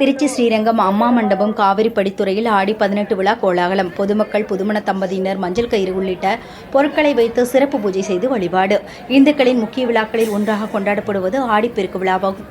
திருச்சி ஸ்ரீரங்கம் அம்மா மண்டபம் காவிரி படித்துறையில் ஆடி பதினெட்டு விழா கோலாகலம். பொதுமக்கள் புதுமண தம்பதியினர் மஞ்சள் கயிறு உள்ளிட்ட பொருட்களை வைத்து சிறப்பு பூஜை செய்து வழிபாடு. இந்துக்களின் முக்கிய விழாக்களில் ஒன்றாக கொண்டாடப்படுவது ஆடிப்பெருக்கு விழாவாகும்.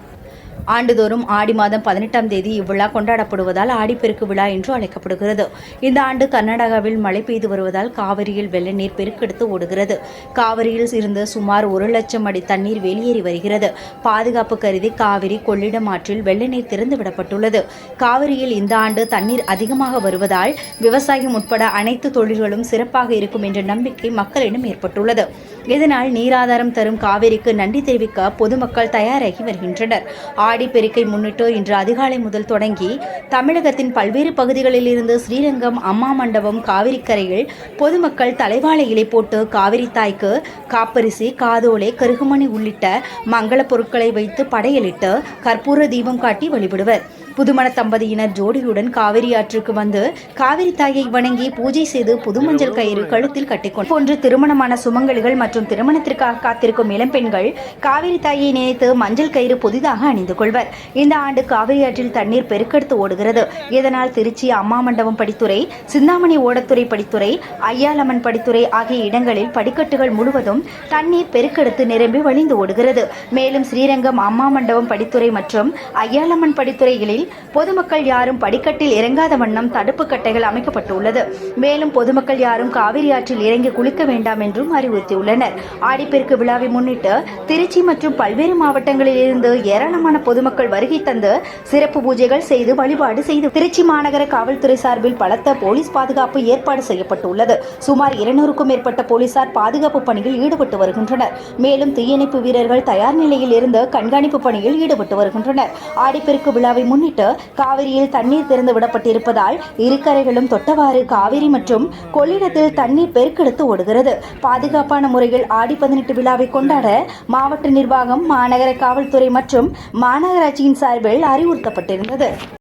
ஆண்டுதோறும் ஆடி மாதம் பதினெட்டாம் தேதி இவ்விழா கொண்டாடப்படுவதால் ஆடிப்பெருக்கு விழா என்று அழைக்கப்படுகிறது. இந்த ஆண்டு கர்நாடகாவில் மழை பெய்து வருவதால் காவிரியில் வெள்ள நீர் பெருக்கெடுத்து ஓடுகிறது. காவிரியில் இருந்து சுமார் ஒரு லட்சம் அடி தண்ணீர் வெளியேறி வருகிறது. பாதுகாப்பு கருதி காவிரி கொள்ளிடம் ஆற்றில் வெள்ள நீர் திறந்து விடப்பட்டுள்ளது காவிரியில் இந்த ஆண்டு தண்ணீர் அதிகமாக வருவதால் விவசாயம் உட்பட அனைத்து தொழில்களும் சிறப்பாக இருக்கும் என்ற நம்பிக்கை மக்களிடம் ஏற்பட்டுள்ளது. இதனால் நீராதாரம் தரும் காவிரிக்கு நன்றி தெரிவிக்க பொதுமக்கள் தயாராகி வருகின்றனர். ஆடிப்பெருக்கை முன்னிட்டு இன்று அதிகாலை முதல் தொடங்கி தமிழகத்தின் பல்வேறு பகுதிகளில் இருந்து ஸ்ரீரங்கம் அம்மா மண்டபம் காவிரிக்கரையில் பொதுமக்கள் தலைவாழை இலை போட்டு காவிரி தாய்க்கு காப்பரிசி காதோலை கருகுமணி உள்ளிட்ட மங்கள பொருட்களை வைத்து படையலிட்டு கற்பூர தீபம் காட்டி வழிபடுவர். புதுமண தம்பதியினர் ஜோடியுடன் காவிரி ஆற்றுக்கு வந்து காவிரி தாயை வணங்கி பூஜை செய்து புதுமஞ்சள் கயிறு கழுத்தில் கட்டிக்கொண்டு போன்று திருமணமான சுமங்கலிகள் மற்றும் திருமணத்திற்காக காத்திருக்கும் இளம்பெண்கள் காவிரி தாயை நினைத்து மஞ்சள் கயிறு புதிதாக அணிந்து கொள்வர். இந்த ஆண்டு காவிரி ஆற்றில் தண்ணீர் பெருக்கெடுத்து ஓடுகிறது. இதனால் திருச்சி அம்மா மண்டபம் படித்துறை சிந்தாமணி ஓடத்துறை படித்துறை ஐயாலம்மன் படித்துறை ஆகிய இடங்களில் படிக்கட்டுகள் முழுவதும் தண்ணீர் பெருக்கெடுத்து நிரம்பி வழிந்து ஓடுகிறது. மேலும் ஸ்ரீரங்கம் அம்மா மண்டபம் படித்துறை மற்றும் ஐயாலம்மன் படித்துறைகளில் பொதுமக்கள் யாரும் படிக்கட்டில் இறங்காத வண்ணம் தடுப்பு கட்டைகள் அமைக்கப்பட்டுள்ளது. மேலும் பொதுமக்கள் யாரும் காவிரி ஆற்றில் இறங்கி குளிக்க வேண்டாம் என்றும் அறிவுறுத்தியுள்ளனர். ஆடிப்பெருக்கு விழாவை முன்னிட்டு திருச்சி மற்றும் பல்வேறு மாவட்டங்களில் இருந்து ஏராளமான பொதுமக்கள் வருகை தந்து சிறப்பு பூஜைகள் செய்து வழிபாடு செய்து திருச்சி மாநகர காவல்துறை சார்பில் பலத்த போலீஸ் பாதுகாப்பு ஏற்பாடு செய்யப்பட்டுள்ளது. சுமார் இருநூறுக்கும் மேற்பட்ட போலீசார் பாதுகாப்பு பணியில் ஈடுபட்டு வருகின்றனர். மேலும் தீயணைப்பு வீரர்கள் தயார் நிலையில் இருந்து கண்காணிப்பு பணியில் ஈடுபட்டு வருகின்றனர். ஆடிப்பெருக்கு விழாவை முன்னிட்டு காவிரியில் தண்ணீர் திறந்து விடப்பட்டிருப்பதால் இருக்கரைகளும் தொட்டவாறு காவிரி மற்றும் கொள்ளிடத்தில் தண்ணீர் பெருக்கெடுத்து ஓடுகிறது. பாதுகாப்பான முறையில் ஆடி பதினெட்டு விழாவை கொண்டாட மாவட்ட நிர்வாகம் மாநகர காவல்துறை மற்றும் மாநகராட்சியின் சார்பில் அறிவுறுத்தப்பட்டிருந்தது.